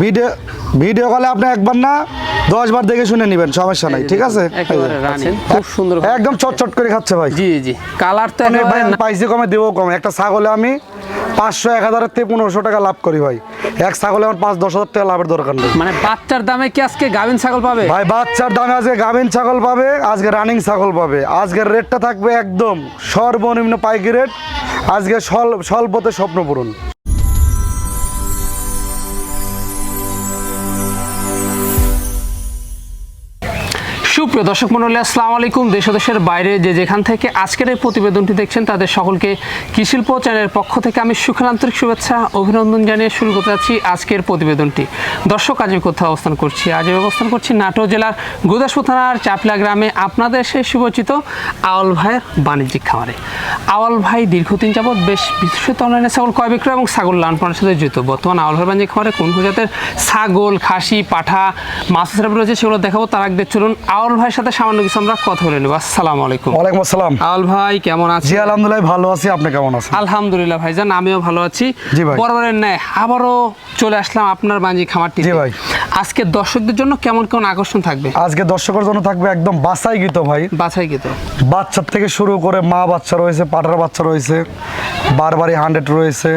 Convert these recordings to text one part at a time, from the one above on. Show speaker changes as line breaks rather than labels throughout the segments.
Video video কলে আপনি একবার না দশ বার দেখে শুনে নেবেন সমস্যা নাই ঠিক আছে?
খুব সুন্দর
একদম চটচট করে খাচ্ছে ভাই।
জি জি। কালার তো
ভাই পাইছি কমে দেবো কম। একটা ছাগলে আমি পাঁচশো এক হাজারের থেকে পনেরোশো টাকা লাভ করি ভাই। এক ছাগলে আমার পাঁচ দশ হাজার টাকা লাভের দরকার নেই।
মানে বাচ্চার দামে কি আজকে গাভিন ছাগল পাবে?
ভাই বাচ্চার দামে আজকে গাভিন ছাগল পাবে আজকে রানিং ছাগল পাবে। আজকের রেটটা থাকবে একদম সর্বনিম্ন পাইকি রেট আজকে স্বল- স্বল্পতে স্বপ্ন পূরণ।
সুপ্রিয় দর্শক মন্ডলী আসসালামু আলাইকুম। দেশ দেশের বাইরে যে যেখান থেকে আজকের এই প্রতিবেদনটি দেখছেন, তাদের সকলকে কৃষিল্প চ্যানেলের পক্ষ থেকে আমি সুখের আন্তরিক শুভেচ্ছা, অভিনন্দন জানিয়ে শুরু করতে যাচ্ছি আজকের প্রতিবেদনটি। দর্শক, আজ আমি কোথাও অবস্থান করছি? আজ আমি অবস্থান করছি নাটোর জেলার গুদাসপুর থানার চাপলা গ্রামে আপনাদের সেই সুপরিচিত আওয়াল ভাইয়ের বাণিজ্যিক খামারে। আওয়াল ভাই দীর্ঘদিন যাবৎ বেশ বিশেষত অনলাইনে ছাগল ক্রয় বিক্রয় এবং ছাগল লালন পালনের সাথে জড়িত। বর্তমান আওয়াল ভাই বাণিজ্যিক খামারে কোন কোন জাতের ছাগল, খাসি, পাঠা, মাছ রয়েছে সেগুলো দেখাবো, তার আগে চলুন আওয়াল ভাইয়ের সাথে সামান্য কিছু আমরা কথা বলে নেব। আসসালামু আলাইকুম।
ওয়ালাইকুম আসসালাম।
ভাই কেমন
জি আলহামদুলিল্লাহ ভালো আছি। আপনি কেমন আছেন?
আলহামদুলিল্লাহ ভাইজান আমিও ভালো আছি।
জি ভাই।
বরাবরের ন্যায় আবারও চলে আসলাম আপনার বাঞ্জি খামারটি
জি ভাই।
আজকে দর্শকদের জন্য কেমন কেমন আকর্ষণ থাকবে?
আজকে দর্শকের জন্য থাকবে একদম বাসাই গীত ভাই।
বাছাই কি তো
বাচ্চার থেকে শুরু করে মা বাচ্চা রয়েছে পাটার বাচ্চা রয়েছে। বারবারি হান্ড্রেড রয়েছে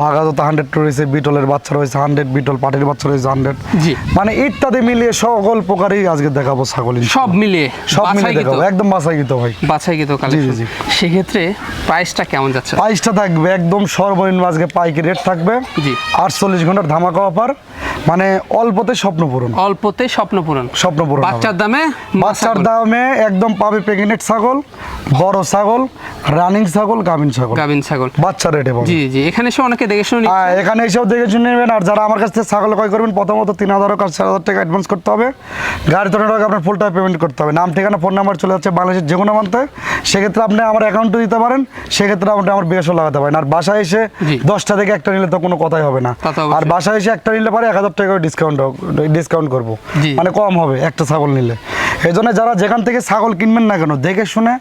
বাঘাজত হান্ড্রেড রয়েছে বিটলের বাচ্চা রয়েছে হান্ড্রেড বিটল পাটির বাচ্চা রয়েছে হান্ড্রেড মানে ইত্যাদি মিলিয়ে সকল প্রকারই আজকে দেখাবো ছাগল
সব মিলিয়ে
সব মিলিয়ে? দেখাবো একদম বাছাই গীত ভাই
বাছাই গীত কালেকশন
জি।
সেক্ষেত্রে প্রাইসটা কেমন যাচ্ছে?
প্রাইসটা থাকবে একদম সর্বনিম্ন আজকে পাইকারি রেট থাকবে।
জি।
আটচল্লিশ ঘণ্টার ধামাকা অফার মানে অল্পতে স্বপ্ন পূরণ।
অল্পতে স্বপ্ন পূরণ।
স্বপ্ন পূরণ
বাচ্চার দামে
বাচ্চার দামে একদম পাবে প্রেগনেন্ট ছাগল বড় ছাগল রানিং ছাগল গাভিন ছাগল।
গাভিন ছাগল।
বাচ্চা রেটে
জি জি এখানে এসে অনেকে দেখে শুনে
হ্যাঁ, এখানে এসেও দেখে শুনে নেবেন। আর যারা আমার কাছ থেকে ছাগল ক্রয় করবেন প্রথমত তিন হাজার কাজ চার হাজার টাকা অ্যাডভান্স করতে হবে। গাড়ি তোলার টাকা আপনার ফুল টাকা পেমেন্ট করতে হবে। নাম ঠিকানা ফোন নাম্বার চলে যাচ্ছে বাংলাদেশের যে কোনো মানতে সেক্ষেত্রে আপনি আমার অ্যাকাউন্টে দিতে পারেন। সেক্ষেত্রে আপনি আমার বিএসও লাগাতে পারেন। আর বাসায় এসে। দশটা থেকে একটা নিলে তো কোনো কথাই হবে না। আর বাসায় এসে একটা নিলে পারে এক হাজার টাকা ডিসকাউন্ট ডিসকাউন্ট করব। মানে কম হবে একটা ছাগল নিলে। এই জন্য যারা যেখান থেকে ছাগল কিনবেন না কেন দেখে শুনে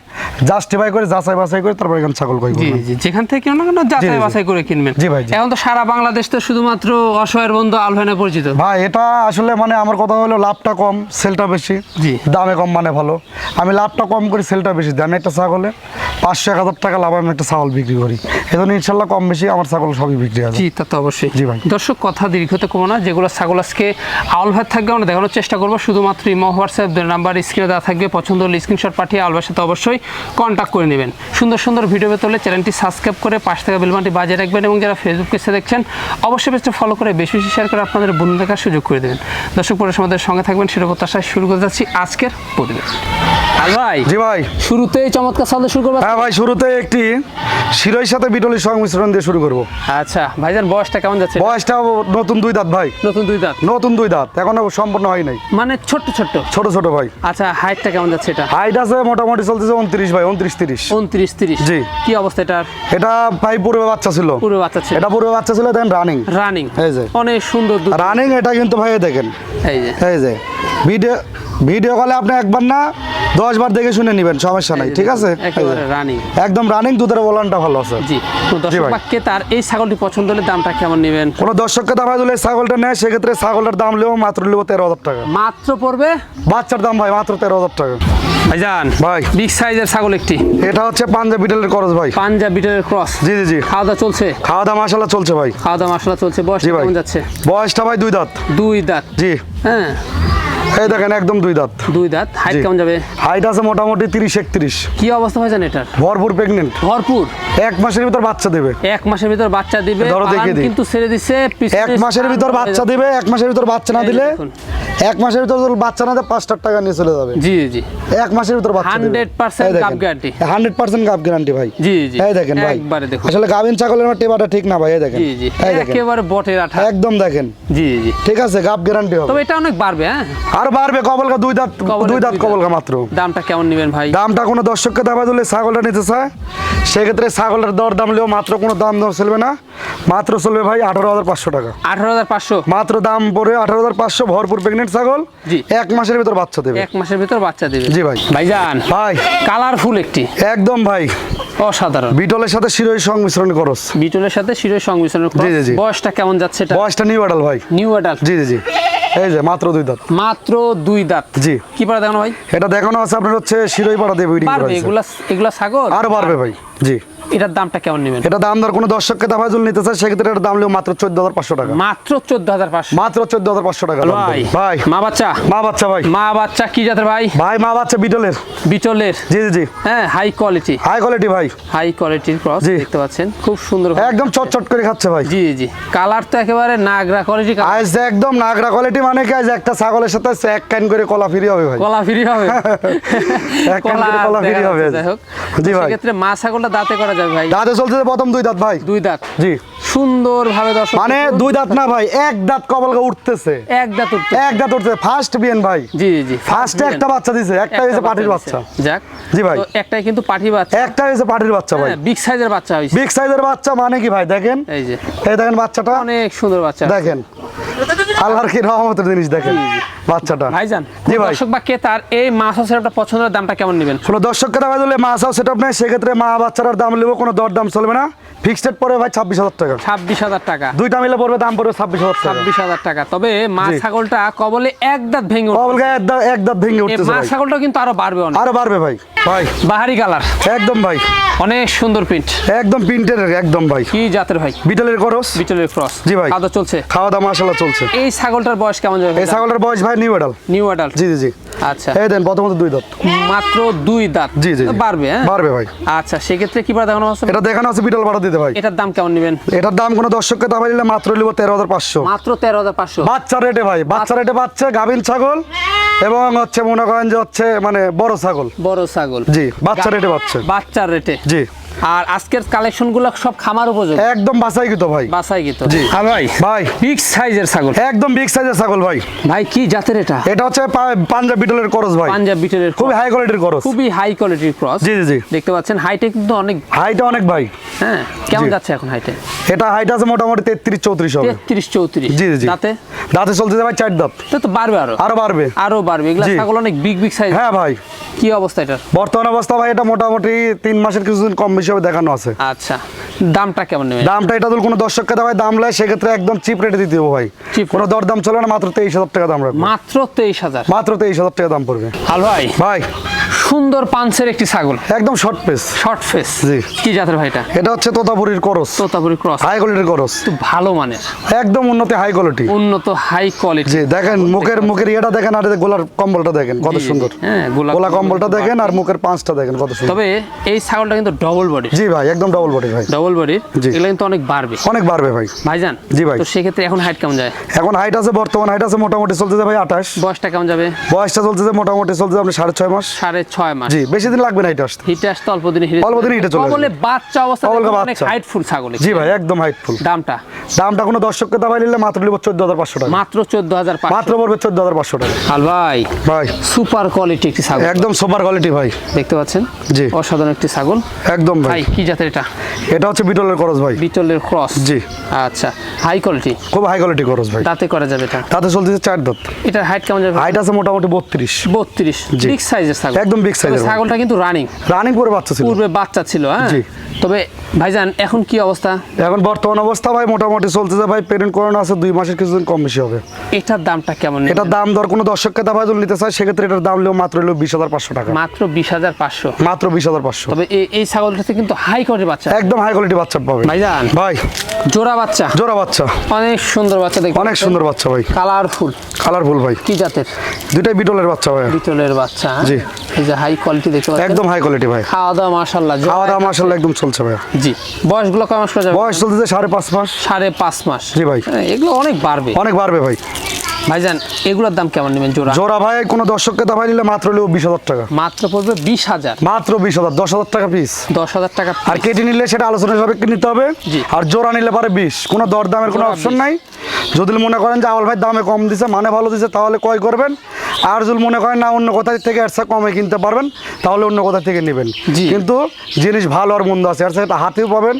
জাস্টিফাই করে যাচাই বাছাই করে তারপর এখানে ছাগল ক্রয়
জি যেখান থেকে কেন না কেন যাচাই বাছাই করে কিনবেন।
জি ভাই,
এখন তো সারা বাংলাদেশ তো শুধুমাত্র অসহায়ের বন্ধু আলভানে পরিচিত।
ভাই এটা আসলে মানে আমার কথা হলো লাভটা কম সেলটা বেশি
জি।
দামে কম মানে ভালো। আমি লাভটা কম করি সেলটা বেশি। দিই আমি একটা ছাগলে পাঁচশো এক হাজার টাকা লাভ আমি একটা ছাগল বিক্রি করি। এই জন্য ইনশাল্লাহ কম বেশি আমার ছাগল সবই বিক্রি আছে
জি তা তো অবশ্যই।
জি ভাই।
দর্শক কথা দীর্ঘতে কমো না যেগুলো ছাগল আজকে আউল ভাত থাকবে আমরা দেখানোর চেষ্টা করব। শুধুমাত্র ইমো হোয়াটসঅ্যাপ নাম্বার স্ক্রিনে দেওয়া থাকবে। পছন্দ হলে স্ক্রিনশট পাঠিয়ে আলভার সাথে অবশ্যই কন্ট্যাক্ট করে নেবেন। সুন্দর সুন্দর ভিডিও পেতে হলে চ্যানেলটি সাবস্ক্রাইব করে পাশ থেকে বেলবানটি বাজিয়ে রাখবেন এবং যারা ফেসবুক পেজে দেখছেন অবশ্যই পেজটা ফলো করে বেশি বেশি শেয়ার করে আপনাদের বন্ধু দেখার সুযোগ করে দেবেন। দর্শক পরে আমাদের সঙ্গে থাকবেন সেটা প্রত্যাশায় শুরু করতে যাচ্ছি আজকের প্রতিবেদন। আল ভাই
জি ভাই।
শুরুতেই চমৎকার সাথে শুরু করব।
হ্যাঁ ভাই শুরুতে একটি শিরোই সাথে বিটলির সংমিশ্রণ দিয়ে শুরু করব।
আচ্ছা ভাইজান বয়সটা কেমন যাচ্ছে?
বয়সটা নতুন দুই দাঁত ভাই।
নতুন দুই দাঁত?
নতুন দুই দাঁত এখনও সম্পূর্ণ হয় নাই।
মানে ছোট্ট ছোট্ট?
ছোট ছোট ভাই।
আচ্ছা হাইটটা কেমন যাচ্ছে এটা?
হাইট আছে মোটামুটি চলতেছে উনত্রিশ ভাই উনত্রিশ তিরিশ।
উনত্রিশ তিরিশ।
জি।
কি অবস্থা এটার
এটা ভাই পূর্বে বাচ্চা ছিল।
পুরো বাচ্চা ছিল।
এটা পূর্বে বাচ্চা ছিল দেন রানিং
রানিং
এই যে।
অনেক সুন্দর
রানিং এটা কিন্তু ভাই দেখেন।
এই যে।
এই যে। ভিডিও ভিডিও কলে আপনি একবার না দশ বার দেখে শুনে নেবেন সমস্যা নাই ঠিক আছে? একদম রানিং দুধের বলানটা ভালো আছে।
জি তো দর্শক তার এই ছাগলটি পছন্দ হলে দামটা কেমন নেবেন?
কোনো দর্শককে দাম দিলে ছাগলটা নেয় সেক্ষেত্রে ছাগলটার দাম নেব মাত্র নেব তেরো হাজার টাকা।
মাত্র পড়বে?
বাচ্চার দাম ভাই মাত্র তেরো হাজার টাকা।
ভাইজান
ভাই।
বিগ সাইজের ছাগল একটি।
এটা হচ্ছে পাঞ্জাবি বিটেলের খরচ ভাই।
পাঞ্জাব বিটের ক্রস।
জি জি জি।
খাওয়া দাওয়া চলছে?
খাওয়া দাওয়া মাসালা চলছে ভাই।
খাওয়া দাওয়া মশলা চলছে বয়স কেমন যাচ্ছে?
বয়সটা ভাই দুই দাঁত।
দুই দাঁত।
জি।
হ্যাঁ।
এই দেখেন একদম দুই দাঁত।
দুই দাঁত হাইট কেমন যাবে?
হাইট আছে মোটামুটি তিরিশ একত্রিশ।
কি অবস্থা হয়েছে এটার?
ভরপুর প্রেগনেন্ট
ভরপুর?
এক মাসের ভিতর বাচ্চা দেবে।
এক মাসের ভিতর বাচ্চা দিবে কিন্তু ছেড়ে দিছে
এক মাসের ভিতর বাচ্চা দিবে এক মাসের ভিতর বাচ্চা না দিলে। এক মাসের ভিতর বাচ্চা না দেয় পাঁচটার টাকা নিয়ে চলে যাবে।
জি জি
এক মাসের ভিতর বাচ্চা
100% গাব guarantee।
হান্ড্রেড পার্সেন্ট গাব গ্যারান্টি ভাই।
জি, জি।
এই দেখেন ভাই।
একবারে দেখুন।
আসলে গাভিন ছাগলের আমার টেবাটা ঠিক না ভাই এই দেখেন।
জি জি। একেবারে বটের আঠা।
একদম দেখেন।
জি জি।
ঠিক আছে গাব গ্যারান্টি হবে।
তবে এটা অনেক বাড়বে হ্যাঁ?
আর বাড়বে কবলকা দুই দাঁত দুই দাঁত
দুই দাঁত।
কবলকা মাত্র।
দামটা কেমন নেবেন ভাই?
দামটা কোনো দর্শককে দাবা দিলে ছাগলটা নিতে চায়? সেক্ষেত্রে ছাগলের দর দাম লেও মাত্র কোনো দাম দর চলবে না। মাত্র চলবে ভাই আঠারো হাজার পাঁচশো টাকা।
আঠারো হাজার পাঁচশো?
মাত্র দাম পড়ে আঠারো হাজার পাঁচশো ভরপুর প্রেগনেন্ট ছাগল
জি।
এক মাসের ভিতর বাচ্চা দেবে।
এক মাসের ভিতর বাচ্চা দেবে।
জি ভাই।
ভাইজান
ভাই।
কালারফুল একটি।
একদম ভাই।
অসাধারণ।
বিটলের সাথে শিরোই সংমিশ্রণ করস।
বিটলের সাথে
জি, জি, জি।
বয়সটা কেমন যাচ্ছে এটা?
বয়সটা নিউ অ্যাডাল ভাই।
নিউ অ্যাডাল্ট
জি জি জি। এই যে মাত্র দুই দাঁত।
মাত্র দুই দাঁত।
জি।
কি পারা দেখানো ভাই?
এটা দেখানো আছে আপনার হচ্ছে শিরোই পাড়া দিয়ে ব্রিডিং করা
এগুলা এগুলা ছাগল?
আরও বাড়বে ভাই। জি।
এটার দামটা কেমন নেবেন?
এটা দাম দর কোনো দর্শককে যদি নিতে চায় সেক্ষেত্রে এটার দাম নেবে মাত্র চোদ্দ হাজার পাঁচশো টাকা।
মাত্র চোদ্দ হাজার পাঁচশো।
মাত্র চোদ্দ হাজার পাঁচশো টাকা
ভাই
ভাই।
মা বাচ্চা।
মা বাচ্চা ভাই।
মা বাচ্চা কি জাতের ভাই?
ভাই মা বাচ্চা বিটলের।
বিটলের।
জি জি জি।
হ্যাঁ হাই কোয়ালিটি
হাই কোয়ালিটি ভাই।
হাই কোয়ালিটির ক্রস দেখতে পাচ্ছেন। খুব সুন্দর
একদম চটচট করে খাচ্ছে ভাই।
জি জি। কালার তো একেবারে নাগরা কোয়ালিটি
আজ একদম নাগরা কোয়ালিটি মানে কি? আজ একটা ছাগলের সাথে এক কান করে কলা ফ্রি হবে ভাই।
কলা ফ্রি হবে।
এক কান করে কলা ফ্রি হবে। জি ভাই।
সেক্ষেত্রে মা ছাগলটা দাঁতে করা যাবে ভাই।
দাঁতে চলছে প্রথম দুই দাঁত ভাই।
দুই দাঁত।
জি।
সুন্দর ভাবে দর্শক
মানে দুই দাঁত না ভাই এক দাঁত উঠতেছে।
এক দাঁত উঠতে
এক দাঁত উঠতেছে। ফার্স্ট বিয়েন ভাই।
জি জি
ফার্স্টে একটা বাচ্চা দিছে একটা হয়েছে পাটির
বাচ্চা। যাক
জি ভাই।
একটাই কিন্তু পাঠি বাচ্চা।
একটা হয়েছে পাটির বাচ্চা ভাই।
বিগ সাইজের বাচ্চা হয়েছে।
বিগ সাইজের বাচ্চা মানে কি ভাই? দেখেন।
এই যে।
এই দেখেন বাচ্চাটা।
অনেক সুন্দর বাচ্চা
দেখেন। আল্লাহর কি রহমতের জিনিস দেখেন বাচ্চাটা।
ভাইজান
জি ভাই।
দর্শক বা কে তার এই মাছ সেটআপটা পছন্দের দামটা কেমন নেবেন?
কোনো দর্শককে দেখা দিলে মা সাও সেটা নেই সেক্ষেত্রে মা বাচ্চাটার দাম নেব কোনো দর দাম চলবে না। ফিক্সড পড়বে ভাই ছাব্বিশ হাজার টাকা।
ছাব্বিশ হাজার টাকা।
দুইটা মিলে পড়বে দাম পড়বে ছাব্বিশ হাজার
ছাব্বিশ হাজার টাকা। তবে মা ছাগলটা কবলে এক দাঁত ভেঙে।
কবলকে এক দাঁত ভেঙে
এই
উঠতেছে
মা ছাগলটা কিন্তু আরও বাড়বে
আরও বাড়বে ভাই। ভাই।
বাহারি কালার।
একদম ভাই।
অনেক সুন্দর প্রিন্ট
একদম প্রিন্টের একদম ভাই।
কি জাতের ভাই?
বিটলের খরচ
বিটলের ক্রস
জি ভাই।
খাওয়া চলছে?
খাওয়া দাওয়া মাসাল্লাহ চলছে।
এই ছাগলটার বয়স কেমন যাবে
এই ছাগলের বয়স ভাই নিউ এডাল
নিউ অ্যাডাল্ট
জি জি জি।
আচ্ছা।
এই দেন প্রথমত দুই দাঁত।
মাত্র দুই দাঁত।
জি, জি।
বাড়বে হ্যাঁ?
বাড়বে ভাই।
আচ্ছা সেক্ষেত্রে কি পারা দেখানো আছে?
এটা দেখানো আছে বিটল ভাড়া দিতে ভাই।
এটার দাম কেমন নেবেন?
এটার দাম কোনো দর্শককে দাম নিলে মাত্র নিব তেরো হাজার পাঁচশো।
মাত্র তেরো হাজার পাঁচশো।
বাচ্চা রেটে ভাই বাচ্চা রেটে বাচ্চা গাভিন ছাগল এবং হচ্ছে মনে করেন যে হচ্ছে মানে বড় ছাগল।
বড় ছাগল।
জি বাচ্চা রেটে বাচ্চা
বাচ্চার রেটে।
জি।
আর আজকের কালেকশনগুলো সব খামার উপযোগী?
একদম বাসাই কিন্তু ভাই।
বাসাই গিত
জি।
হ্যাঁ ভাই
ভাই।
বিগ সাইজের ছাগল।
একদম বিগ সাইজের ছাগল ভাই।
ভাই কি জাতের এটা?
এটা হচ্ছে পাঞ্জাব বিটলের করস ভাই।
পাঞ্জাব বিটের
খুবই হাই কোয়ালিটির করস।
খুবই হাই কোয়ালিটির ক্রস।
জি জি জি।
দেখতে পাচ্ছেন হাইটে কিন্তু অনেক
হাইটা অনেক ভাই।
হ্যাঁ কেমন যাচ্ছে এখন হাইটে
এটা হাইট আছে মোটামুটি তেত্রিশ চৌত্রিশ হবে।
তেত্রিশ চৌত্রিশ।
জি জি দাঁতে? চলছে যে ভাই চার দাঁত।
তো তো বাড়বে আরও।
আরও বাড়বে।
আরও বাড়বে। এগুলা ছাগল অনেক বিগ বিগ সাইজ
হ্যাঁ ভাই।
কি অবস্থা এটার?
বর্তমান অবস্থা ভাই এটা মোটামুটি তিন মাসের কিছুদিন কম হবে দেখানো আছে।
আচ্ছা দামটা কেমন নেবেন?
দামটা এটা যদি কোনো দর্শককে দেওয়া হয় দাম লেয় সেক্ষেত্রে একদম চিপ রেটে দিতে হবে ভাই।
কোন
কোনো দর দাম চলে না মাত্র তেইশ হাজার টাকা দাম রাখব।
মাত্র তেইশ হাজার?
মাত্র তেইশ হাজার টাকা দাম পড়বে।
হাল ভাই।
ভাই।
সুন্দর পাঞ্চের একটি ছাগল।
একদম শর্ট ফেস
শর্ট ফেস
জি।
কি জাতের ভাইটা
এটা? হচ্ছে তোতাপুরির করস।
তোতাপুরি ক্রস।
হাই কোয়ালিটির করস।
একটু ভালো মানের।
একদম উন্নতি হাই কোয়ালিটি
উন্নত হাই কোয়ালিটি
জি দেখেন মুখের মুখের ইয়েটা দেখেন আর এই গোলার কম্বলটা দেখেন কত সুন্দর।
হ্যাঁ গোলা
কম্বলটা দেখেন আর মুখের পাঁচটা দেখেন কত সুন্দর।
তবে এই ছাগলটা কিন্তু ডবল বডি
জি ভাই একদম ডবল বডি ভাই।
Double
body.
এগুলো কিন্তু অনেক বাড়বে।
অনেক বাড়বে ভাই।
ভাইজান
জি ভাই।
তো সেক্ষেত্রে এখন হাইট কেমন যায়?
এখন হাইট আছে বর্তমান হাইট আছে মোটামুটি চলতেছে ভাই আঠাশ।
বয়সটা কেমন যাবে?
বয়সটা চলতেছে মোটামুটি চলতেছে আপনি সাড়ে ছয় মাস।
সাড়ে ছয় মাস।
জি বেশি দিন লাগবে না এটা আসতে।
হিটে আসতে অল্প দিনে হিটে
অল্প দিনে হিটে চলে
বলে বাচ্চা অবস্থা অনেক। হাইটফুল ছাগল
জি ভাই একদম হাইটফুল
দামটা?
দামটা কোনো দর্শককে দাবাই নিলে মাত্র নিব চোদ্দ হাজার পাঁচশো টাকা।
মাত্র চোদ্দ হাজার
মাত্র পড়বে চোদ্দ হাজার পাঁচশো টাকা।
হাল ভাই
ভাই।
সুপার কোয়ালিটি একটি ছাগল।
একদম সুপার কোয়ালিটি ভাই।
দেখতে পাচ্ছেন?
জি।
অসাধারণ একটি ছাগল।
একদম ভাই।
কি জাতের এটা?
এটা হচ্ছে বিটলের খরচ ভাই।
বিটলের ক্রস?
জি।
আচ্ছা হাই কোয়ালিটি
খুব হাই কোয়ালিটি খরচ ভাই।
তাতে করা যাবে এটা?
তাতে চলতেছে চার দাঁত।
এটার হাইট কেমন যাবে?
হাইট আছে মোটামুটি বত্রিশ।
বত্রিশ।
জি।
বিগ সাইজের ছাগল।
একদম এর
ছাগলটা কিন্তু রানিং
রানিং করে বাচ্চা ছিল।
পূর্বে বাচ্চা ছিল হ্যাঁ। তবে ভাইজান এখন কি অবস্থা?
এখন বর্তমান অবস্থা ভাই মোটামুটি চলতেছে ভাই পেরেন্ট করানো আছে দুই মাসের কিছুদিন কম বেশি হবে।
এটার দামটা কেমন?
এটার দাম দর কোনো দর্শককে দাবাই যদি নিতে চায় সেক্ষেত্রে এটার দাম হলো মাত্র হলো বিশ হাজার পাঁচশো টাকা।
মাত্র বিশ হাজার পাঁচশো।
মাত্র বিশ হাজার পাঁচশো।
তবে এই ছাগলটাতে কিন্তু হাই কোয়ালিটি বাচ্চা
একদম হাই কোয়ালিটি বাচ্চা পাবে।
ভাইজান
ভাই।
জোড়া বাচ্চা।
জোড়া বাচ্চা।
অনেক সুন্দর বাচ্চা দেখতে
অনেক সুন্দর বাচ্চা ভাই।
কালারফুল
কালারফুল ভাই।
কি জাতের?
দুইটাই বিটলের বাচ্চা ভাই।
বিটলের বাচ্চা হ্যাঁ?
জি।
এই যে হাই কোয়ালিটি দেখতে পাচ্ছেন।
একদম হাই কোয়ালিটি ভাই।
খাওয়া দাওয়া মাশাল্লাহ
খাওয়া দাওয়া মাশাআল্লাহ একদম চলছে ভাই
জি বয়সগুলো করে যাবে?
বয়স চলতেছে সাড়ে পাঁচ মাস।
সাড়ে পাঁচ মাস।
জি ভাই।
হ্যাঁ, এগুলো অনেক বাড়বে।
অনেক বাড়বে ভাই।
ভাইজান এগুলোর দাম কেমন নেবেন জোড়া?
জোড়া ভাই কোনো দর্শককে দাবাই নিলে মাত্র হলো বিশ হাজার টাকা।
মাত্র পড়বে বিশ হাজার।
মাত্র বিশ হাজার দশ হাজার টাকা পিস
দশ হাজার টাকা
আর কেটে নিলে সেটা আলোচনা সাপেক্ষে নিতে হবে।
জি।
আর জোড়া নিলে পারে বিশ। কোনো দর দামের কোনো অপশন নাই। যদি মনে করেন যে আওয়াল ভাই দামে কম দিছে মানে ভালো দিছে তাহলে ক্রয় করবেন। আর যদি মনে করেন না অন্য কোথায় থেকে এরসা কমে কিনতে পারবেন তাহলে অন্য কোথা থেকে নেবেন। কিন্তু জিনিস ভালো আর মন্দ আছে। এর সাথে হাতেও পাবেন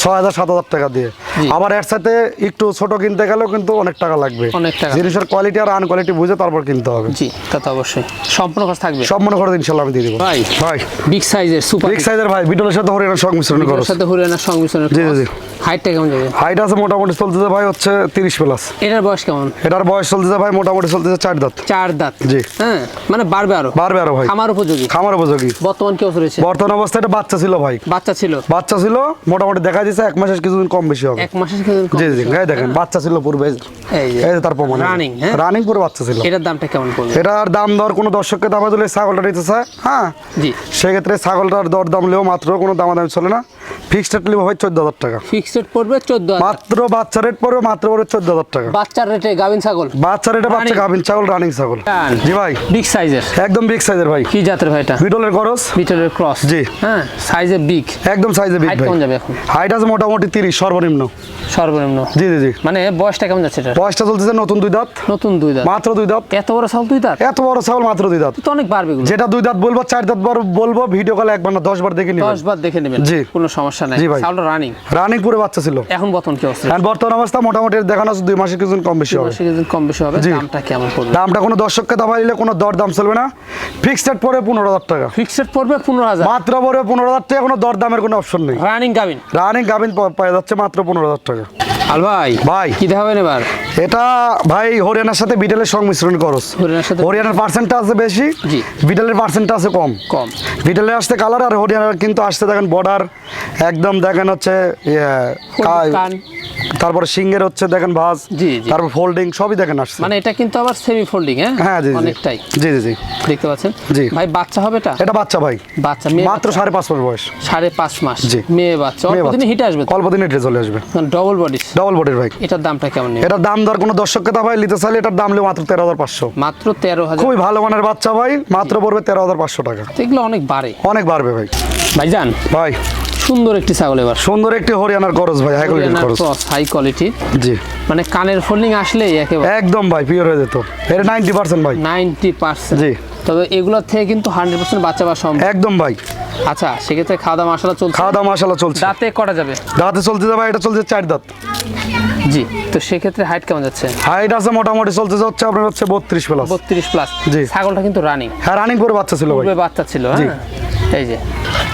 ছয় হাজার সাত হাজার টাকা দিয়ে। আবার এর সাথে একটু ছোট কিনতে গেলেও কিন্তু অনেক টাকা লাগবে।
অনেক টাকা।
জিনিসের এটার কোয়ালিটি আর আনকোয়ালিটি বুঝে তারপর কিনতে হবে।
জি তা তো অবশ্যই। সম্পূর্ণ খরচ থাকবে।
সব মনে করে ইনশাল্লাহ আমি দিয়ে দিব।
ভাই
ভাই।
বিগ সাইজের সুপার
বিগ সাইজের ভাই বিটলের সাথে হরিয়ানার সংমিশ্রণ করো
সাথে হরিয়ানার সংমিশ্রণের
জি, জি।
হাইটটা কেমন যাবে?
হাইট আছে মোটামুটি চলতেছে ভাই হচ্ছে তিরিশ প্লাস
এটার বয়স কেমন?
এটার বয়স চলতেছে ভাই মোটামুটি চলতেছে চার দাঁত।
চার দাঁত।
জি।
হ্যাঁ মানে বাড়বে আরও।
বাড়বে আরও ভাই।
আমার উপযোগী।
খামার উপযোগী।
বর্তমান কি অবস্থা রয়েছে?
বর্তমান অবস্থায় এটা বাচ্চা ছিল ভাই।
বাচ্চা ছিল?
বাচ্চা ছিল মোটামুটি দেখা যাচ্ছে এক মাসের কিছুদিন কম বেশি হবে।
এক মাসের কিছুদিন কম
জি জি গায়ে দেখেন বাচ্চা ছিল পূর্বে।
এই যে
এই যে তার প্রমাণ।
রানিং হ্যাঁ?
রানিং করে বাচ্চা ছিল।
এটার দামটা কেমন পড়বে?
এটার দাম দর কোনো দর্শককে দামে দিলে ছাগলটা নিতে চায় হ্যাঁ?
জি।
সেক্ষেত্রে ছাগলটার দর দাম লেও মাত্র কোনো দামাদামি চলে না। ফিক্সড রেট ভাই চোদ্দ হাজার টাকা।
ফিক্সড রেট পড়বে চোদ্দ
মাত্র বাচ্চা রেট পড়বে মাত্র পড়বে চোদ্দ হাজার টাকা।
বাচ্চার রেটে গাভিন ছাগল?
বাচ্চা রেটে বাচ্চা। গাভিন ছাগল রানিং ছাগল। জি ভাই।
বিগ সাইজের
একদম বিগ সাইজের ভাই।
কি জাতের ভাই এটা?
বিটলের খরচ
বিটলের ক্রস
জি।
হ্যাঁ সাইজে বিগ
একদম সাইজে বিগ ভাই।
কেমন যাবে এখন?
হাইট আছে মোটামুটি তিরিশ সর্বনিম্ন।
সর্বনিম্ন।
জি জি জি।
মানে বয়সটা কেমন যাচ্ছে এটা
বয়সটা চলতেছে নতুন দুই দাঁত।
নতুন দুই দাঁত।
মাত্র দুই দাঁত?
এত বড় ছাগল দুই দাঁত?
এত বড় ছাগল মাত্র দুই দাঁত।
তো অনেক বাড়বে
যেটা দুই দাঁত বলব চার দাঁত বার বলব ভিডিও কলে একবার না দশ বার দেখে নিবেন।
দশ বার দেখে নেবেন।
জি।
কোনো সমস্যা নাই। ছাগলটা রানিং
রানিং পুরো বাচ্চা ছিল।
এখন বর্তমান কি অবস্থা?
আর বর্তমান অবস্থা মোটামুটি দেখানো আছে দুই মাসের কিছুদিন কম বেশি হবে।
মাসে কিছুদিন কম বেশি হবে। দামটা কেমন পড়বে?
দামটা কোনো দর্শককে দাবা দিলে কোনো দর দাম চলবে না। ফিক্সড পড়বে পনেরো হাজার টাকা।
ফিক্সড পড়বে পনেরো হাজার।
মাত্র পড়বে পনেরো হাজার টাকা কোনো দর দামের কোনো অপশন নেই।
রানিং গাবিন
রানিং গাভিন পাওয়া যাচ্ছে মাত্র পনেরো হাজার টাকা।
আল ভাই
ভাই।
কি দেখাবেন এবার?
এটা ভাই হরিয়ানার সাথে বিটেলের সংমিশ্রণ করস।
হরিয়ানার সাথে
হরিয়ানার পার্সেন্টটা আছে বেশি
জি।
বিটেলের পার্সেন্টটা আছে কম।
কম।
বিটেলে আসতে কালার আর হরিয়ানার কিন্তু আসতে দেখেন বর্ডার একদম দেখেন হচ্ছে ইয়ে, তারপরে সিংহের হচ্ছে দেখেন ভাজ। তারপর ফোল্ডিং সবই দেখেন আসছে।
মানে এটা কিন্তু আবার সেমি ফোল্ডিং হ্যাঁ?
হ্যাঁ জি।
অনেকটাই।
জি জি জি।
দেখতে পাচ্ছেন?
জি।
ভাই বাচ্চা হবে এটা?
এটা বাচ্চা ভাই।
বাচ্চা
মাত্র সাড়ে পাঁচ মাস বয়স।
সাড়ে পাঁচ মাস।
জি।
মেয়ে বাচ্চা। অল্প দিনে। হিটে আসবে
অল্প দিনে চলে আসবে।
ডবল বডি
ডবল বডির ভাই
এটার দামটা কেমন
এটার দাম দর কোনো দর্শককে তা ভাই নিতে চাইলে এটার দাম নেবে মাত্র তেরো হাজার পাঁচশো।
মাত্র তেরো হাজার
খুবই ভালো মানের বাচ্চা ভাই মাত্র পড়বে তেরো হাজার পাঁচশো টাকা।
এগুলো অনেক বাড়ে।
অনেক বাড়বে ভাই।
ভাইজান
ভাই।
সুন্দর একটি ছাগল এবার।
সুন্দর একটি হরিয়ানার খরচ ভাই হাই কোয়ালিটির খরচ।
হাই কোয়ালিটি
জি।
মানে কানের ফোল্ডিং আসলেই একেবারে
একদম ভাই পিওর হয়ে যেত। নাইনটি পার্সেন্ট ভাই।
নাইনটি পার্সেন্ট
জি।
তবে এগুলোর থেকে কিন্তু হান্ড্রেড পার্সেন্ট বাচ্চা বা সম্ভব।
একদম ভাই।
আচ্ছা সেক্ষেত্রে খাওয়া দাওয়া মশলা চলছে।
খাওয়া দাওয়া মশালা চলছে।
দাঁতে কটা যাবে?
দাঁতে চলছে ভাই এটা চলছে চার দাঁত।
জি তো সেক্ষেত্রে হাইট কেমন যাচ্ছে?
হাইট আছে মোটামুটি চলতে যাচ্ছে আপনার হচ্ছে বত্রিশ প্লাস
বত্রিশ প্লাস
জি।
ছাগলটা কিন্তু রানিং
হ্যাঁ রানিং করে বাচ্চা ছিল
বাচ্চা ছিল। হ্যাঁ। এই যে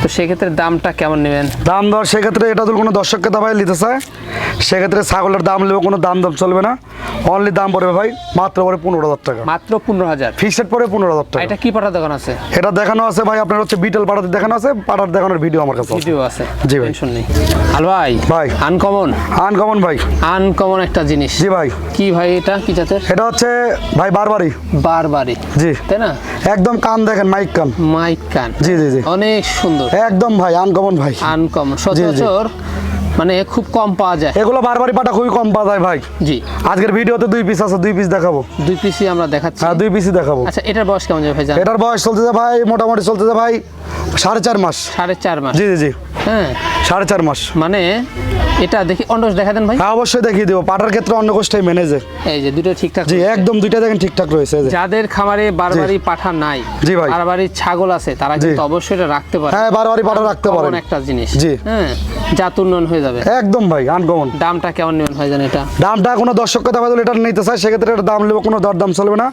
তো সেক্ষেত্রে দামটা কেমন নেবেন?
দাম দর সেক্ষেত্রে এটা যদি কোনো দর্শককে দাবাই নিতে চায় সেক্ষেত্রে ছাগলের দাম নেবে কোনো দাম দাম চলবে না। অনলি দাম পড়বে ভাই মাত্র পড়ে পনেরো হাজার টাকা।
মাত্র পনেরো হাজার?
ফিক্সড পড়ে পনেরো হাজার টাকা।
এটা কি পাটা দোকান আছে?
এটা দেখানো আছে ভাই আপনার হচ্ছে বিটেল পাড়াতে দেখানো আছে পাড়ার দেখানোর ভিডিও আমার কাছে
ভিডিও আছে
জি ভাই।
টেনশন নেই। আল ভাই
ভাই।
আনকমন
আনকমন ভাই।
আনকমন একটা জিনিস।
জি ভাই।
কি ভাই এটা কি জাতের?
এটা হচ্ছে ভাই বারবারই।
বারবারই।
জি।
তাই না?
একদম কান দেখেন মাইক কান।
মাইক কান।
জি জি জি।
অনেক সুন্দর।
একদম ভাই আনকমন ভাই।
আনকমন সচরাচর মানে খুব কম পাওয়া যায়।
এগুলো বারবারই পাটা খুবই কম পাওয়া যায় ভাই।
জি।
আজকের ভিডিওতে দুই পিস আছে দুই পিস দেখাবো।
দুই পিসই আমরা দেখাচ্ছি।
হ্যাঁ দুই পিসই দেখাবো।
আচ্ছা এটার বয়স কেমন যাবে ভাই জান
এটার বয়স চলতেছে ভাই মোটামুটি চলতেছে ভাই সাড়ে চার মাস।
সাড়ে চার মাস।
জি জি জি।
হ্যাঁ।
সাড়ে চার মাস।
মানে এটা দেখি অন্ডস দেখা দেন ভাই।
হ্যাঁ অবশ্যই দেখিয়ে দেবো। পাটার ক্ষেত্রে অন্য কোষ্টাই মেনেজে
এই যে দুটো ঠিকঠাক
জি একদম দুইটা দেখেন ঠিকঠাক রয়েছে।
যাদের খামারে বারবারই পাঠা নাই
জি ভাই।
বারবারই ছাগল আছে তারা। কিন্তু অবশ্যই এটা রাখতে পারে।
হ্যাঁ বারবারই পাটা রাখতে পারে
একটা জিনিস।
জি।
হ্যাঁ জাত উন্নয়ন হয়ে যাবে।
একদম ভাই আনকমন
দামটা কেমন নেবেন ভাই জান এটা?
দামটা কোনো দর্শককে দাবা দিলে এটা নিতে চায় সেক্ষেত্রে এটার দাম নেব কোনো দর দাম চলবে না।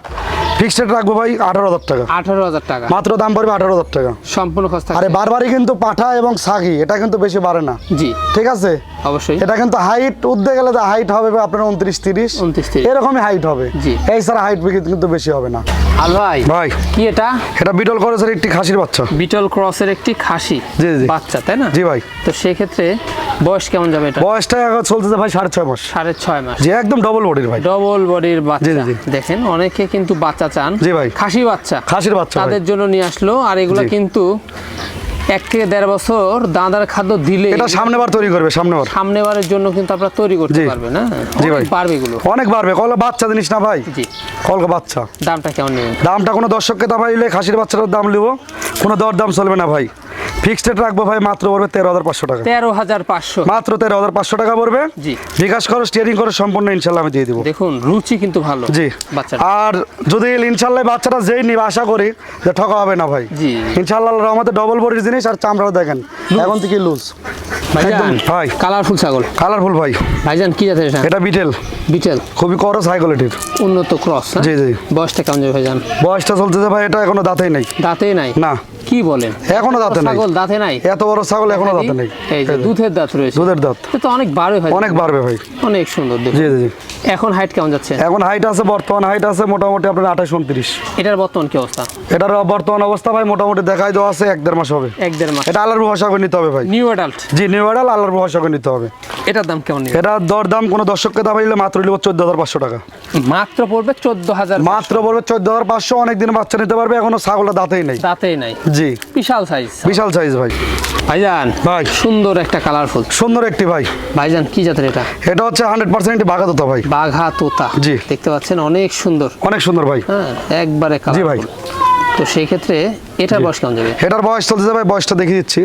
ফিক্সড রেট রাখব ভাই আঠারো হাজার টাকা।
আঠারো হাজার টাকা।
মাত্র দাম পড়বে আঠারো হাজার টাকা।
সম্পূর্ণ খরচ
আরে বারবারই কিন্তু পাঠা এবং সাগি এটা কিন্তু বেশি বাড়ে না।
জি।
ঠিক আছে?
অবশ্যই।
এটা কিন্তু হাইট উঠতে গেলে যে হাইট হবে আপনার উনত্রিশ তিরিশ।
29, 30
এরকমই হাইট হবে।
জি।
এই ছাড়া হাইট কিন্তু বেশি হবে না।
আল ভাই
ভাই।
কি এটা?
এটা বিটল করেছেন একটি খাসির বাচ্চা।
বিটল ক্রসের একটি খাসি।
জি, জি।
বাচ্চা তাই না?
জি ভাই।
তো সেক্ষেত্রে বয়স কেমন যাবে এটা?
বয়সটা এখন চলতেছে ভাই সাড়ে ছয় মাস।
সাড়ে ছয় মাস।
জি একদম ডবল বডির ভাই।
ডবল বডির বাচ্চা। দেখেন অনেকে কিন্তু বাচ্চা চান?
জি ভাই।
খাসি বাচ্চা।
খাসির বাচ্চা
তাদের জন্য নিয়ে আসলো আর এগুলো কিন্তু এক থেকে দেড় বছর দাঁদার খাদ্য দিলে
এটা সামনে বার তৈরি করবে সামনে বার
সামনে বারের জন্য কিন্তু আপনারা তৈরি করতে। পারবেন না
জি ভাই।
পারবে এগুলো।
অনেক বাড়বে। কল বাচ্চা জিনিস না ভাই?
জি।
কলকা বাচ্চা।
দামটা কেমন নেবেন?
দামটা কোনো দর্শককে দাম খাসির বাচ্চাটার দাম নেব। কোনো দর দাম চলবে না ভাই। ফিক্সড রাখব ভাই মাত্র পড়বে তেরো হাজার পাঁচশো টাকা।
তেরো হাজার পাঁচশো।
মাত্র তেরো হাজার পাঁচশো টাকা পড়বে।
জি।
বিকাশ করো স্টিয়ারিং করো সম্পূর্ণ ইনশাল্লাহ আমি দিয়ে দিব।
দেখুন রুচি কিন্তু ভালো
জি।
বাচ্চা
আর যদি ইনশাল্লাহ বাচ্চাটা যেই নিবে আশা করি যে ঠকা হবে না ভাই।
জি।
ইনশাল্লাহ রহমতে ডবল বডির জিনিস আর চামড়াও দেখেন। এখন থেকে লুজ।
ভাইজান
ভাই।
কালারফুল ছাগল।
কালারফুল ভাই।
ভাইজান কি জাতের এটা?
এটা বিটেল
বিটেল
খুবই করস হাই কোয়ালিটির
উন্নত ক্রস
জি, জি।
বয়সটা কেমন যাবে ভাইজান?
বয়সটা চলতেছে ভাই এটা এখনও দাঁতেই নেই।
দাঁতে নাই?
না।
কি বলেন?
এখনও দাঁতে নাই।
ছাগল দাঁতে নাই?
এত বড় ছাগল এখনও দাঁতে নেই
এই যে দুধের দাঁত রয়েছে।
দুধের দাঁত।
তো অনেক বাড়বে ভাই।
অনেক বাড়বে ভাই।
অনেক সুন্দর দেখুন।
জি জি
এখন হাইট কেমন যাচ্ছে?
এখন হাইট আছে বর্তমান হাইট আছে মোটামুটি আপনার আঠাশ উনত্রিশ।
এটার বর্তমান কি অবস্থা?
এটার বর্তমান অবস্থা ভাই মোটামুটি দেখাই দেওয়া আছে এক দেড় মাস হবে।
এক দেড় মাস।
এটা আল্লাহর ভরসা করে নিতে হবে ভাই।
নিউ অ্যাডাল্ট
জি নিউ এডাল আল্লাহর ভরসা করে নিতে হবে।
এটার দাম কেমন
এটা দর দাম কোনো দর্শককে দাম নিলে মাত্র নিব হাজার পাঁচশো টাকা।
মাত্র পড়বে চোদ্দ হাজার
মাত্র বলবে চোদ্দ হাজার পাঁচশো অনেকদিন বাচ্চা নিতে পারবে এখনও ছাগলটা দাঁতেই নেই।
দাঁতেই নাই।
জি।
বিশাল সাইজ
বিশাল সাইজ ভাই।
ভাইজান
ভাই।
সুন্দর একটা কালারফুল
সুন্দর একটি ভাই।
ভাইজান কি জাতের এটা?
এটা হচ্ছে হান্ড্রেড পার্সেন্ট বাঘা তোতা ভাই।
বাঘা তোতা
জি।
দেখতে পাচ্ছেন অনেক সুন্দর।
অনেক সুন্দর ভাই।
হ্যাঁ একবারে
জি ভাই।
তো সেই ক্ষেত্রে এটার বয়স কেমন যাবে?
এটার বয়স চলতে যাবে বয়সটা দেখে দিচ্ছি।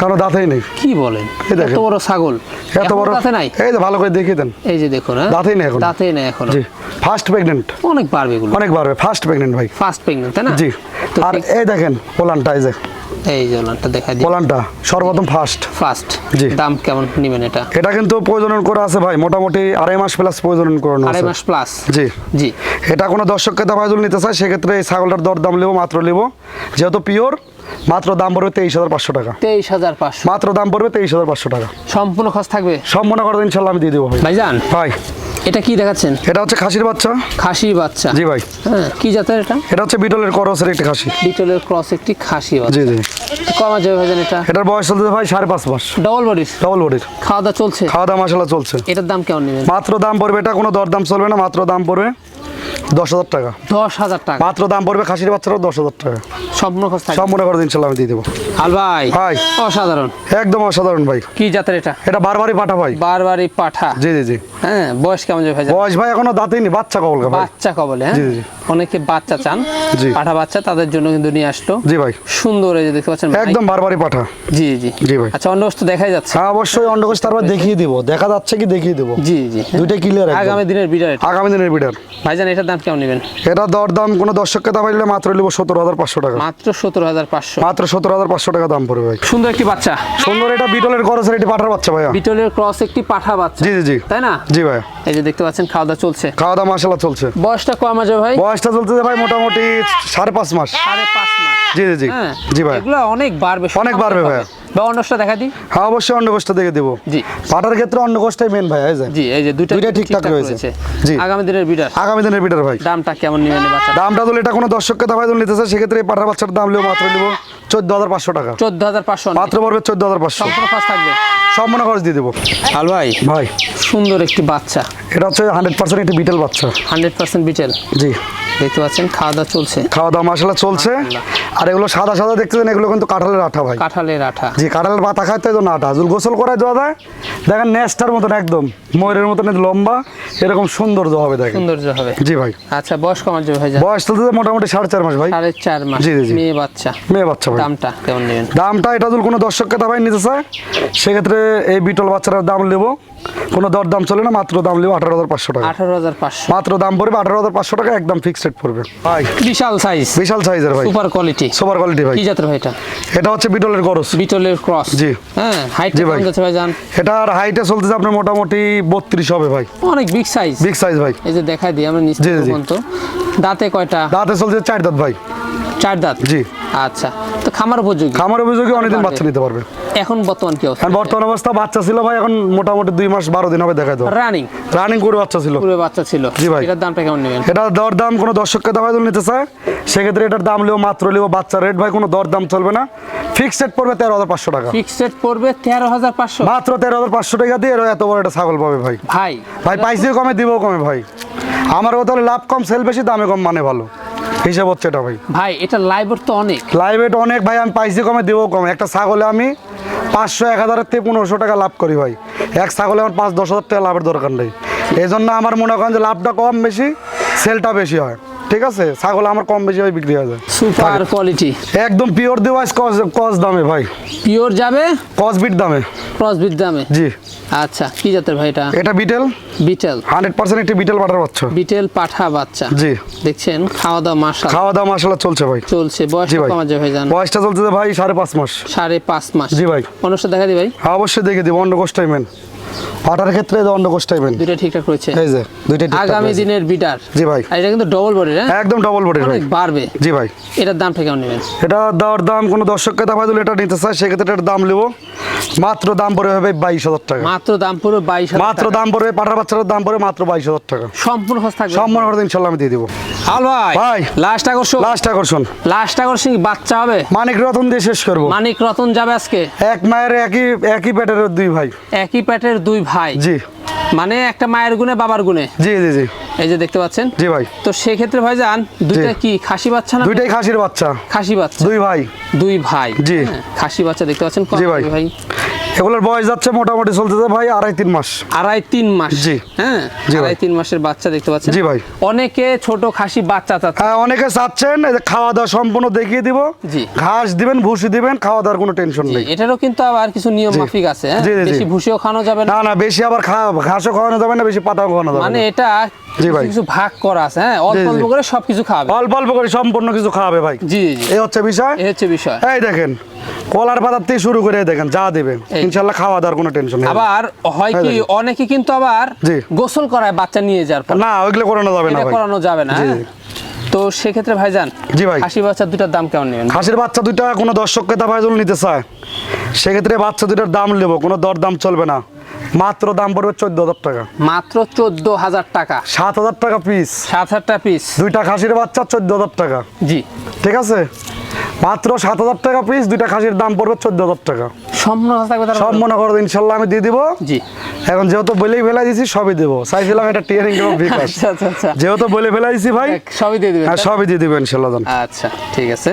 কারণ দাঁতেই নেই।
কি বলেন। এত বড় ছাগল।
এত বড়
দাঁতে নাই?
এই যে ভালো করে দেখিয়ে দেন।
এই যে দেখুন হ্যাঁ?
দাঁতেই নেই এখনও।
দাঁতেই নাই এখন।
জি ফার্স্ট প্রেগনেন্ট
অনেক বাড়বে এগুলো।
অনেক বাড়বে ফার্স্ট প্রেগনেন্ট ভাই।
ফার্স্ট প্রেগনেন্ট তাই না?
জি। আর এই দেখেন পোলানটা এই যে।
এই যে ওনারটা দেখা দিই।
পোলানটা সর্বপ্রথম ফার্স্ট
ফার্স্ট
জি।
দাম কেমন নেবেন এটা?
এটা কিন্তু প্রয়োজনন করা আছে ভাই মোটামুটি আড়াই মাস প্লাস প্রয়োজনন করানো
আড়াই মাস প্লাস
জি।
জি।
এটা কোনো দর্শককে দাম নিতে চায় সেক্ষেত্রে এই ছাগলটার দর দাম নেব মাত্র নেব যেহেতু পিওর মাত্র দাম পড়বে তেইশ হাজার পাঁচশো টাকা।
তেইশ হাজার পাঁচশো।
মাত্র দাম পড়বে তেইশ হাজার পাঁচশো টাকা।
সম্পূর্ণ খরচ থাকবে?
মনে করেন ইনশাল্লাহ আমি দিয়ে দেবো ভাই।
ভাইজান?
ভাই।
এটা কি দেখাচ্ছেন?
এটা হচ্ছে খাসির বাচ্চা।
খাসি বাচ্চা।
জি ভাই।
হ্যাঁ কি জাতের এটা?
এটা হচ্ছে বিটলের করসের একটি খাসি।
বিটলের ক্রস একটি খাসি
জি
বাচ্চা
জি
কমা যাবে ভাইজান এটা।
এটার বয়স চলছে ভাই সাড়ে পাঁচ মাস।
ডবল বডির
ডবল বডির
খাওয়া দাওয়া চলছে?
খাওয়া দাওয়া মশলা চলছে।
এটার দাম কেমন নেবেন?
মাত্র দাম পড়বে এটা কোনো দর দাম চলবে না মাত্র দাম পড়বে দশ হাজার টাকা।
দশ হাজার টাকা।
মাত্র দাম পড়বে খাসির বাচ্চারও দশ হাজার টাকা। সব আমি দিয়ে দেবো।
ভাই
ভাই।
অসাধারণ।
একদম অসাধারণ ভাই।
কি জাতের এটা?
এটা বারবারই পাঠা ভাই।
বারবারই পাঠা।
জি জি জি।
হ্যাঁ বয়স কেমন যাবে ভাই?
বয়স ভাই এখনও দাঁতেই নি বাচ্চা কবল
বাচ্চা কবলে হ্যাঁ?
জি, জি।
অনেকে বাচ্চা চান। পাঠা বাচ্চা তাদের জন্য কিন্তু নিয়ে আসলো।
জি ভাই।
সুন্দর এই যে দেখতে পাচ্ছেন
একদম বারবারই পাঠা।
জি জি।
জি ভাই।
আচ্ছা অন্য বস্তু দেখাই যাচ্ছে।
হ্যাঁ অবশ্যই অন্ডকোষ তারপর দেখিয়ে দিব। দেখা যাচ্ছে কি দেখিয়ে দেবো।
জি জি।
দুইটাই ক্লিয়ার
আগামী দিনের বিডার
আগামী দিনের বিডার
ভাইজান এটার দাম কেমন নেবেন?
এটা দর দাম কোনো দর্শককে দাম নিলে মাত্র নিব সতেরো হাজার পাঁচশো টাকা।
মাত্র সতেরো হাজার পাঁচশো।
মাত্র সতেরো হাজার পাঁচশো টাকা দাম পড়বে ভাই।
সুন্দর একটি বাচ্চা।
সুন্দর এটা বিটলের করসের একটি পাঠার বাচ্চা ভাইয়া।
বিটলের ক্রস একটি পাঠা বাচ্চা।
জি জি জি।
তাই না?
জি ভাইয়া।
এই যে দেখতে পাচ্ছেন খাওয়া দাওয়া চলছে।
খাওয়া দাওয়া মশলা চলছে।
বয়সটা কম আছে ভাই?
বয়সটা চলছে ভাই মোটামুটি সাড়ে পাঁচ মাস।
সাড়ে পাঁচ মাস।
জি জি জি।
হ্যাঁ
জি ভাই।
এগুলো অনেক বাড়বে
অনেক বাড়বে ভাইয়া।
বা অন্যটা দেখা দিই?
হ্যাঁ অবশ্যই দেখে দেবো।
জি।
পাটার ক্ষেত্রে মেন ভাই এই যে।
জি এই যে দুইটা
দুইটাই ঠিকঠাক রয়েছে। জি।
আগামী দিনের বিডার
আগামী দিনের বিটার ভাই।
দামটা কেমন নেবেন বাচ্চা
দামটা এটা কোনো দর্শককে নিতে চায় সেক্ষেত্রে এই পাটার বাচ্চার দাম নেব মাত্র নেব চোদ্দ হাজার পাঁচশো টাকা।
চোদ্দ হাজার পাঁচশো
মাত্র পড়বে চোদ্দ হাজার পাঁচশো।
সম্পূর্ণ থাকবে?
সব মনে খরচ দিয়ে দেবো।
হাল ভাই।
ভাই।
সুন্দর একটি বাচ্চা।
এটা হচ্ছে হান্ড্রেড পার্সেন্ট একটি বিটেল বাচ্চা।
Hundred percent Beetal.
জি।
দেখতে পাচ্ছেন খাওয়া দাওয়া চলছে।
খাওয়া দাওয়া মশলা চলছে আর এগুলো সাদা সাদা দেখতেছেন এগুলো কিন্তু কাঁঠালের আঠা ভাই।
কাঁঠালের আঠা।
জি কাঁঠালের পাতা খাইতে তো না আঠা। যদি গোসল করায় দেওয়া যায়। দেখেন নেস্টার মতন একদম। ময়ূরের মতন লম্বা এরকম সৌন্দর্য হবে দেখেন।
সৌন্দর্য হবে।
জি ভাই।
আচ্ছা বয়স কমার যাবে ভাই
বয়স তো মোটামুটি সাড়ে চার মাস ভাই।
সাড়ে চার মাস।
জি, জি।
মেয়ে বাচ্চা।
মেয়ে বাচ্চা ভাই।
দামটা কেমন নেবেন?
দামটা এটা যদি কোনো দর্শককে দাবাই নিতে চায় সেক্ষেত্রে এই বিটল বাচ্চাটার দাম নেব। কোনো দর দাম চলে না মাত্র দাম নেব আঠারো হাজার পাঁচশো টাকা।
আঠারো হাজার পাঁচশো।
মাত্র দাম পড়বে আঠারো হাজার পাঁচশো টাকা একদম ফিক্সড রেট পড়বে। ভাই।
বিশাল সাইজ
বিশাল সাইজের ভাই।
সুপার কোয়ালিটি
সুপার কোয়ালিটি ভাই।
কি জাতের ভাই এটা?
এটা হচ্ছে বিটলের গরস
বিটলের ক্রস
জি।
হ্যাঁ হাইট
জি ভাই।
যাচ্ছে ভাই জান?
এটার হাইটে চলতেছে আপনার মোটামুটি বত্রিশ হবে ভাই।
অনেক বিগ সাইজ
বিগ সাইজ ভাই।
এই যে দেখাই দিই আমরা। পর্যন্ত। দাঁতে কয়টা?
দাঁতে চলছে চার দাঁত ভাই।
চার দাঁত?
জি।
আচ্ছা তো খামার উপযোগী?
খামার অভিযোগে অনেকদিন বাচ্চা নিতে পারবে।
এখন বর্তমান কি অবস্থা?
বর্তমান অবস্থা বাচ্চা ছিল ভাই এখন মোটামুটি দুই মাস বারো দিন হবে দেখাই দেবো
রানিং
রানিং করে বাচ্চা ছিল।
পুরো বাচ্চা ছিল।
জি ভাই।
এটার দামটা কেমন নেবেন?
এটা দর দাম কোনো দর্শককে দাবাই দিলে নিতে চায়? সেক্ষেত্রে এটার দাম নেব মাত্র নেব বাচ্চা রেট ভাই কোনো দর দাম চলবে না। ফিক্সড পড়বে তেরো হাজার পাঁচশো টাকা।
ফিক্সড পড়বে তেরো হাজার পাঁচশো।
মাত্র তেরো হাজার পাঁচশো টাকা দিয়ে এত বড় একটা ছাগল পাবে ভাই।
ভাই
ভাই পাইসিও কমে দিবও কমে ভাই। আমারও তাহলে লাভ কম সেল বেশি দামে কম মানে ভালো। হিসাব হচ্ছে এটা ভাই?
ভাই এটা লাইভের তো অনেক।
লাইভ এটা অনেক ভাই আমি পাইসি কমে দেবো কম। একটা ছাগলে আমি পাঁচশো এক হাজারের থেকে পনেরোশো টাকা লাভ করি ভাই। এক ছাগলে আমার পাঁচ দশ হাজার টাকা লাভের দরকার নেই। এই জন্য আমার মনে করেন যে লাভটা কম বেশি সেলটা বেশি হয়। ঠিক আছে? ছাগল আমার কম বেশি ভাই বিক্রি হয়ে যায়।
সুপার কোয়ালিটি
একদম পিওর ডিভাইস কস কস দামে ভাই।
পিওর যাবে?
কস বিট দামে।
ক্রসবিট দামে?
জি।
আচ্ছা কি জাতের ভাই এটা?
এটা বিটেল
বিটেল
হান্ড্রেড পার্সেন্ট একটি বিটেল বাটার বাচ্চা।
বিটেল পাঠা বাচ্চা।
জি।
দেখছেন খাওয়া দাওয়া মাসা
খাওয়া দাওয়া মাসালা চলছে ভাই।
চলছে বয়স কমা যায় ভাই। জান
বয়সটা চলছে ভাই সাড়ে পাঁচ মাস।
সাড়ে পাঁচ মাস।
জি ভাই।
অনুষ্ঠান দেখা দি ভাই?
হ্যাঁ, অবশ্যই দেখে দিব অন্য অন্ডকোষ টাইমেন পাটার ক্ষেত্রে অন্ডকোষ টাইমেন
দুইটা ঠিকঠাক রয়েছে।
এই যে ঠিকঠাক
আগামী দিনের বিটার।
জি ভাই।
আর এটা কিন্তু ডবল বডি হ্যাঁ?
একদম ডবল বডির ভাই।
বাড়বে।
জি ভাই।
এটার দামটা কেমন নেবেন?
এটা দেওয়ার দাম কোনো দর্শককে দাম দিলে এটা নিতে চায় সেক্ষেত্রে এটার দাম নেব। মাত্র দাম পড়বে হবে বাইশ হাজার টাকা।
মাত্র দাম পুরো বাইশ
মাত্র দাম পড়বে পাটার বাচ্চার দাম পড়বে মাত্র বাইশ হাজার টাকা।
সম্পূর্ণ খরচ থাকবে
সম্মান করে ইনশাল্লাহ আমি দিয়ে দিব।
হাল ভাই
ভাই।
লাস্ট আকর্ষণ।
লাস্ট আকর্ষণ।
লাস্ট আকর্ষণ কি বাচ্চা হবে?
মানিক রতন দিয়ে শেষ করব।
মানিক রতন যাবে আজকে?
এক মায়ের একই একই পেটের দুই ভাই।
একই পেটের দুই ভাই।
জি।
মানে একটা মায়ের গুনে বাবার গুনে
জি জি জি।
এই যে দেখতে পাচ্ছেন?
জি ভাই।
তো সেই ক্ষেত্রে ভাই জান দুইটা কি খাসি বাচ্চা না
দুইটাই খাসির বাচ্চা।
খাসি বাচ্চা।
দুই ভাই।
দুই ভাই।
জি।
হ্যাঁ, খাসি বাচ্চা দেখতে পাচ্ছেন? কত
জি ভাই। এগুলোর বয়স যাচ্ছে মোটামুটি চলতেছে ভাই আড়াই তিন মাস।
আড়াই তিন মাস।
জি।
হ্যাঁ? আড়াই তিন মাসের বাচ্চা দেখতে পাচ্ছেন।
জি ভাই।
অনেকে ছোট খাসি বাচ্চা চাচ্ছে।
হ্যাঁ অনেকে চাচ্ছেন এই যে খাওয়া দাওয়া সম্পূর্ণ দেখিয়ে দিব।
জি।
ঘাস দিবেন ভুসি দিবেন খাওয়া দাওয়ার কোনো টেনশন নেই।
এটারও কিন্তু আবার কিছু নিয়ম মাফিক আছে হ্যাঁ? বেশি ভুসিও খাওয়ানো যাবে না।
না বেশি আবার ঘাসও খাওয়ানো যাবে না বেশি পাতাও খাওয়ানো যাবে
মানে এটা
জি ভাই।
কিছু ভাগ করা আছে হ্যাঁ? অল্প। অল্প করে সবকিছু খাওয়াবে।
অল্প অল্প করে সম্পূর্ণ কিছু খাওয়াবে ভাই।
জি জি
এই হচ্ছে বিষয়।
এই হচ্ছে বিষয়।
এই দেখেন কলার পাতার থেকে শুরু করে দেখেন যা দেবে।
এই।
ইনশাল্লাহ খাওয়া দাওয়ার কোনো টেনশন নেই।
আবার হয় কি অনেকে কিন্তু আবার গোসল করায় বাচ্চা নিয়ে যাওয়ার পর।
না ওইগুলো করানো যাবে না
করানো যাবে না হ্যাঁ? তো সেক্ষেত্রে ভাইজান
জি ভাই।
খাসি বাচ্চার দুটার দাম কেমন নেবেন?
খাসির বাচ্চা কোনো দর্শককে যদি নিতে চায়। সেক্ষেত্রে বাচ্চা দুইটার দাম নেব কোনো দর দাম চলবে না। মাত্র দাম পড়বে চোদ্দ হাজার টাকা।
মাত্র চোদ্দ হাজার টাকা।
সাত হাজার টাকা পিস
সাত হাজার টাকা পিস
দুইটা খাসির বাচ্চা চোদ্দ হাজার টাকা।
জি।
ঠিক আছে? মাত্র সাত হাজার টাকা পিস দুইটা খাসির দাম পড়বে চোদ্দ হাজার টাকা। সব মনে করো ইনশাল্লাহ আমি দিয়ে দিব।
জি।
এখন যেহেতু বলেই ফেলাই দিছি সবই দেবো। চাইছিলাম এটা টিয়ারিং এবং বিকাশ
আচ্ছা আচ্ছা আচ্ছা।
যেহেতু বলে ফেলাই দিছি ভাই
সবই দিয়ে দিবেন
হ্যাঁ সবই দিয়ে দিবেন ইনশাল্লাহ
আচ্ছা ঠিক আছে।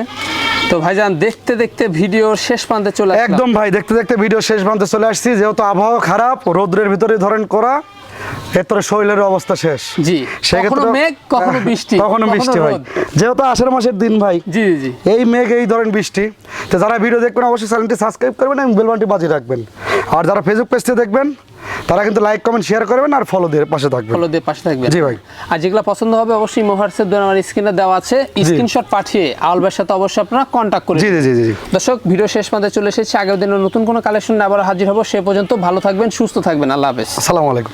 তো ভাইজান দেখতে দেখতে ভিডিও শেষ প্রান্তে চলে
একদম ভাই দেখতে দেখতে ভিডিও শেষ প্রান্তে চলে আসছি। যেহেতু আবহাওয়া খারাপ রোদ্রের ভিতরে ধরেন করা এরপরে শরীরের অবস্থা শেষ।
জি
সেক্ষেত্রে-
মেঘ কখনো
হ্যাঁ,
বৃষ্টি
কখনো বৃষ্টি
রোদ।
যেহেতু আষাঢ় মাসের দিন ভাই
জি জি
এই মেঘ এই ধরেন বৃষ্টি তো যারা ভিডিও দেখবেন অবশ্যই চ্যানেলটি সাবস্ক্রাইব করবেন এবং বেলবানটি বাজিয়ে রাখবেন। আর যারা ফেসবুক পেজটি দেখবেন তারা কিন্তু লাইক কমেন্ট শেয়ার করবেন আর ফলো দিয়ে পাশে থাকবেন।
ফলো দিয়ে পাশে থাকবেন।
জি ভাই।
আর যেগুলো পছন্দ হবে অবশ্যই মোহার্সের আমার স্ক্রিনে দেওয়া আছে। স্ক্রিনশট পাঠিয়ে আলবের সাথে অবশ্যই আপনারা
জি জি জি।
দর্শক ভিডিও শেষ মাঝে চলে এসেছে। আগের দিনের নতুন কোনো কালেকশন আবার হাজির হব। সে পর্যন্ত ভালো থাকবেন সুস্থ থাকবেন। আল্লাহ হাফেজ।
আসসালামু আলাইকুম।